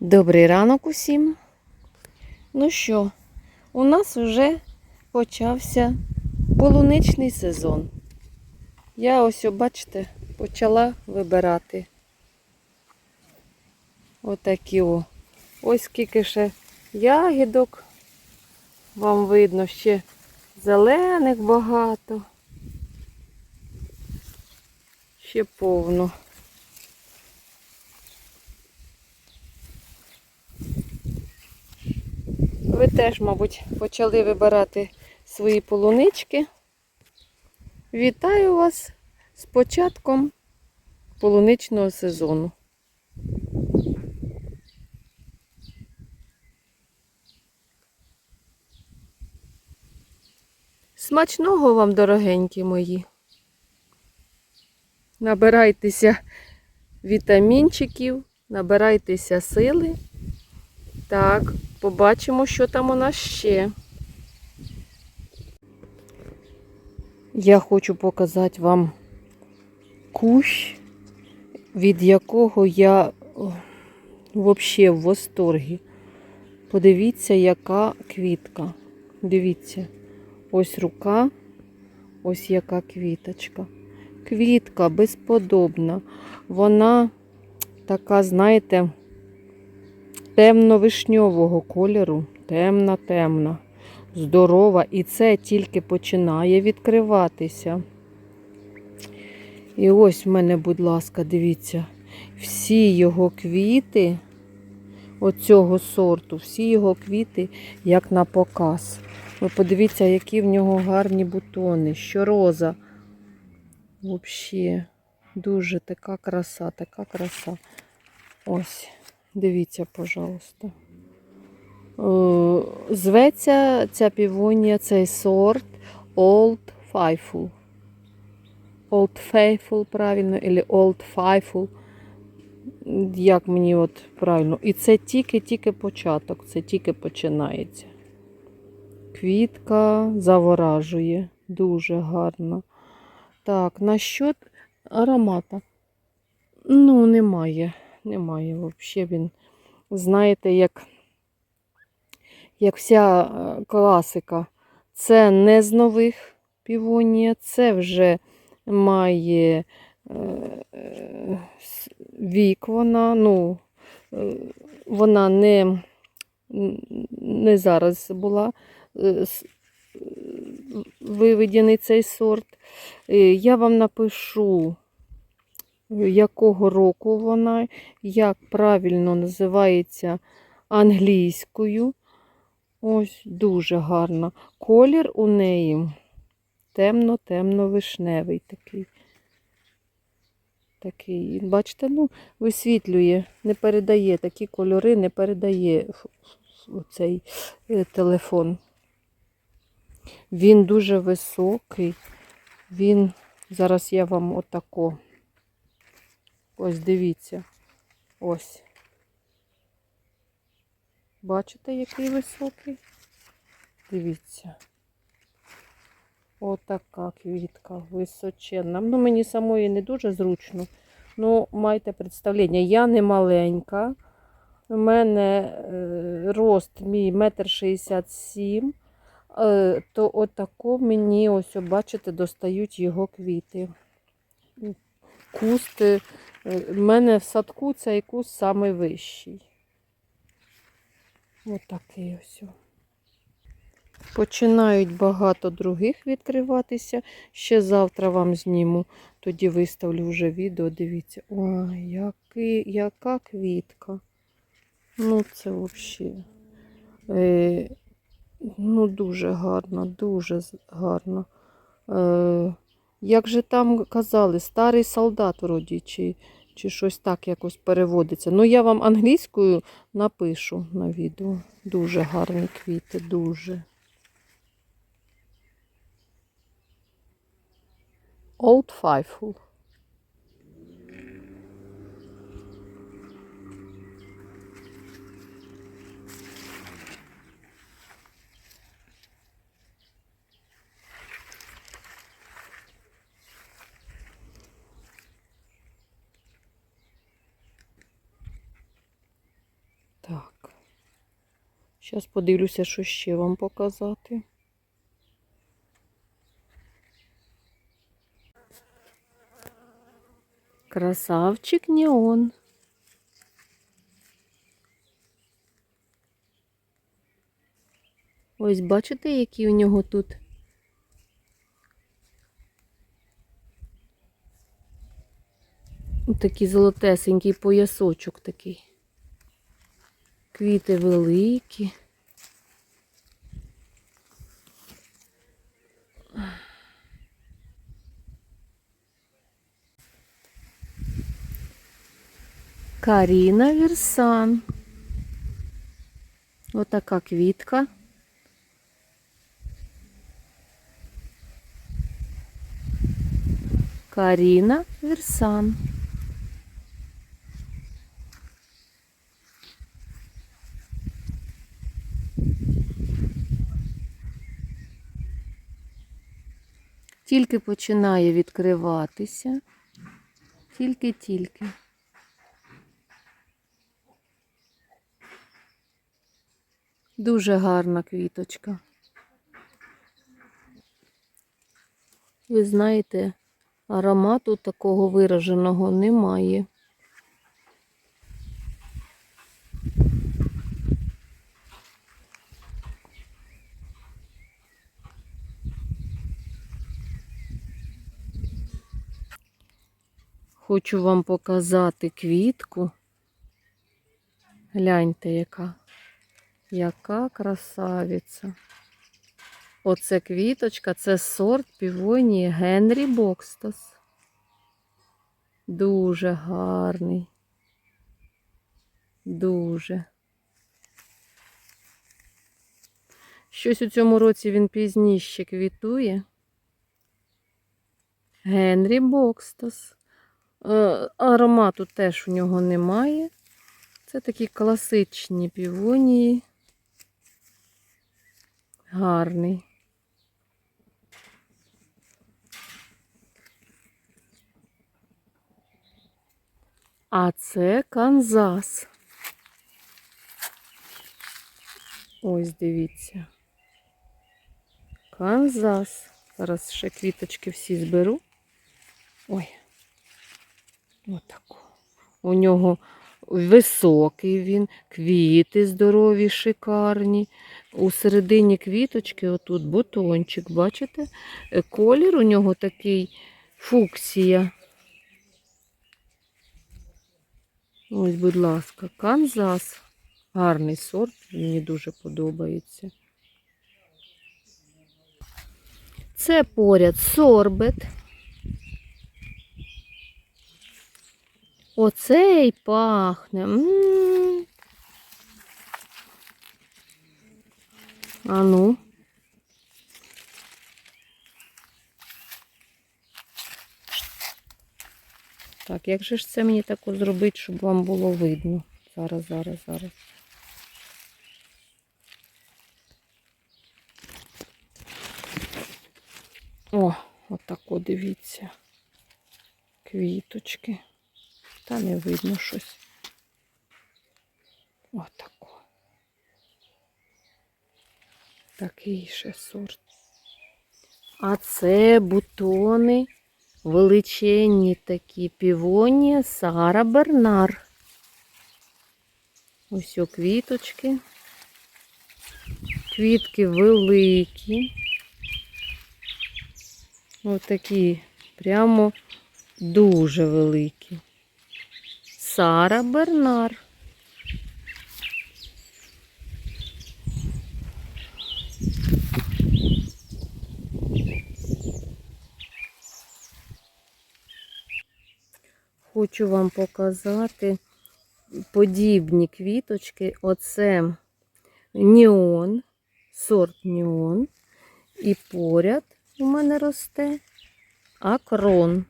Добрий ранок усім. Ну що, у нас вже почався полуничний сезон. Я ось, бачите, почала вибирати отакі о. Ось скільки ще ягідок. Вам видно ще зелених багато. Ще повно. Ви теж, мабуть, почали вибирати свої полунички. Вітаю вас з початком полуничного сезону. Смачного вам, дорогенькі мої. Набирайтеся вітамінчиків, набирайтеся сили. Так, побачимо, що там у нас ще. Я хочу показати вам кущ, від якого я взагалі в восторгі. Подивіться, яка квітка. Дивіться, ось рука, ось яка квіточка. Квітка безподобна. Вона така, знаєте, темно-вишньового кольору, темна-темна, здорова. І це тільки починає відкриватися. І ось в мене, будь ласка, дивіться, всі його квіти, оцього сорту, всі його квіти, як на показ. Ви подивіться, які в нього гарні бутони, що роза. Взагалі, дуже така краса, така краса. Ось. Дивіться, пожалуйста. Е, Зветься ця півонія, цей сорт Old Faithful. Old Faithful, правильно, або Old Faithful. Як мені от правильно. І це тільки-тільки початок, це тільки починається. Квітка заворажує, дуже гарно. Так, насчет аромата. Ну, немає немає. Взагалі він, знаєте, як як вся е, класика. Це не з нових півонія, це вже має е, е, вік вона, ну, вона не, не зараз була виведений цей сорт. Я вам напишу якого року вона, як правильно називається англійською. Ось дуже гарна. Колір у неї темно-темно-вишневий такий. Такий, бачите, ну, висвітлює, не передає такі кольори, не передає цей е, телефон. Він дуже високий. Він, зараз я вам отако. Ось дивіться. Ось. Бачите, який високий? Дивіться. Отака квітка височенна. Ну, мені самої не дуже зручно. Ну, майте представлення, я не маленька. У мене е, рост мій метр шістдесят сім, е, то отако мені, ось, бачите, достають його квіти. Куст у мене в садку цей куст найвищий. Ось такий ось. Починають багато других відкриватися. Ще завтра вам зніму, тоді виставлю вже відео. Дивіться. Ой, який, яка квітка. Ну, це взагалі. Е, ну, дуже гарно, дуже гарно. Е, як же там казали, старий солдат вроді, чи чи щось так якось переводиться. Ну, я вам англійською напишу на відео. Дуже гарні квіти, дуже. Old Faithful. Зараз подивлюся, що ще вам показати. Красавчик неон. Ось бачите, який у нього тут такий золотесенький поясочок такий. Квіти великі. Каріна Вірсан. Отака квітка. Каріна Вірсан. Тільки починає відкриватися. Тільки-тільки. Дуже гарна квіточка. Ви знаєте, аромату такого вираженого немає. Хочу вам показати квітку. Гляньте, яка. Яка красавиця. Оце квіточка, це сорт півонії Генрі Бокстас. Дуже гарний. Дуже. Щось у цьому році він пізніше квітує. Генрі Бокстас. Е, Аромату теж у нього немає. Це такі класичні півонії. Гарний. А це Канзас. Ось дивіться. Канзас. Зараз ще квіточки всі зберу. Ой. Отако. У нього високий він, квіти здорові, шикарні. У середині квіточки отут бутончик, бачите? Е, Колір у нього такий фуксія. Ось, будь ласка, Канзас. Гарний сорт, мені дуже подобається. Це поряд сорбет. Оцей пахне. М -м -м. А ну. Так, як же ж це мені тако зробити, щоб вам було видно? Зараз, зараз, зараз. О, отако дивіться. Квіточки. Та не видно щось. Отако. Такий ще сорт. А це бутони величенні такі півонія Сара Бернар. Ось о квіточки. Квітки великі. Ось такі прямо дуже великі. Сара Бернар. Хочу вам показати подібні квіточки. Оце Ніон, сорт Ніон. І поряд у мене росте акрон.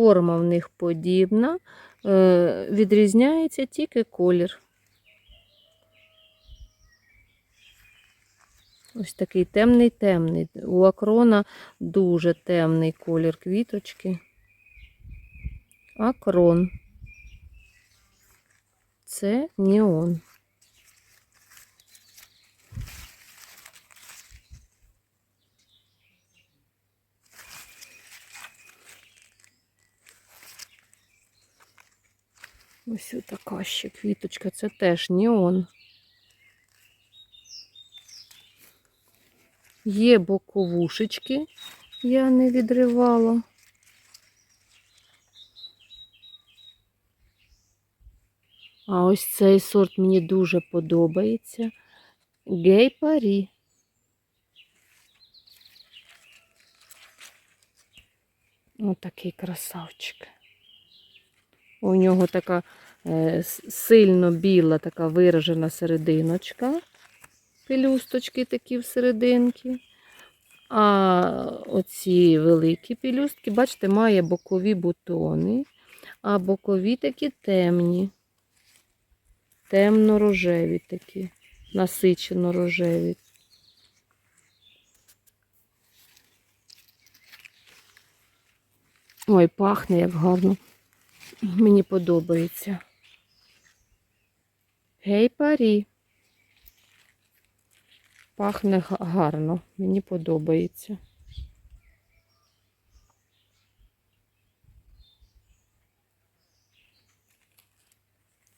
Форма в них подібна, е, відрізняється тільки колір. Ось такий темний-темний. У акрона дуже темний колір квіточки. Акрон. це неон. Ось така ще квіточка, це теж неон. Є боковушечки, я не відривала. А ось цей сорт мені дуже подобається. Гей Парі. Отакий красавчик. У нього така е, сильно біла, така виражена серединочка. Пелюсточки такі всерединки. А оці великі пелюстки, бачите, має бокові бутони, а бокові такі темні. Темно-рожеві такі, насичено рожеві. Ой, пахне як гарно. Мені подобається. Гей, парі. Пахне гарно, мені подобається.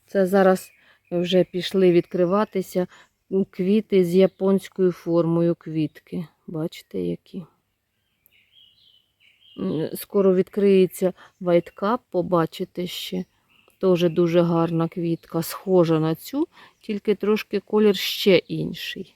Це зараз вже пішли відкриватися квіти з японською формою квітки. Бачите, які? Скоро відкриється вайткап, побачите ще. Теж дуже гарна квітка, схожа на цю, тільки трошки колір ще інший.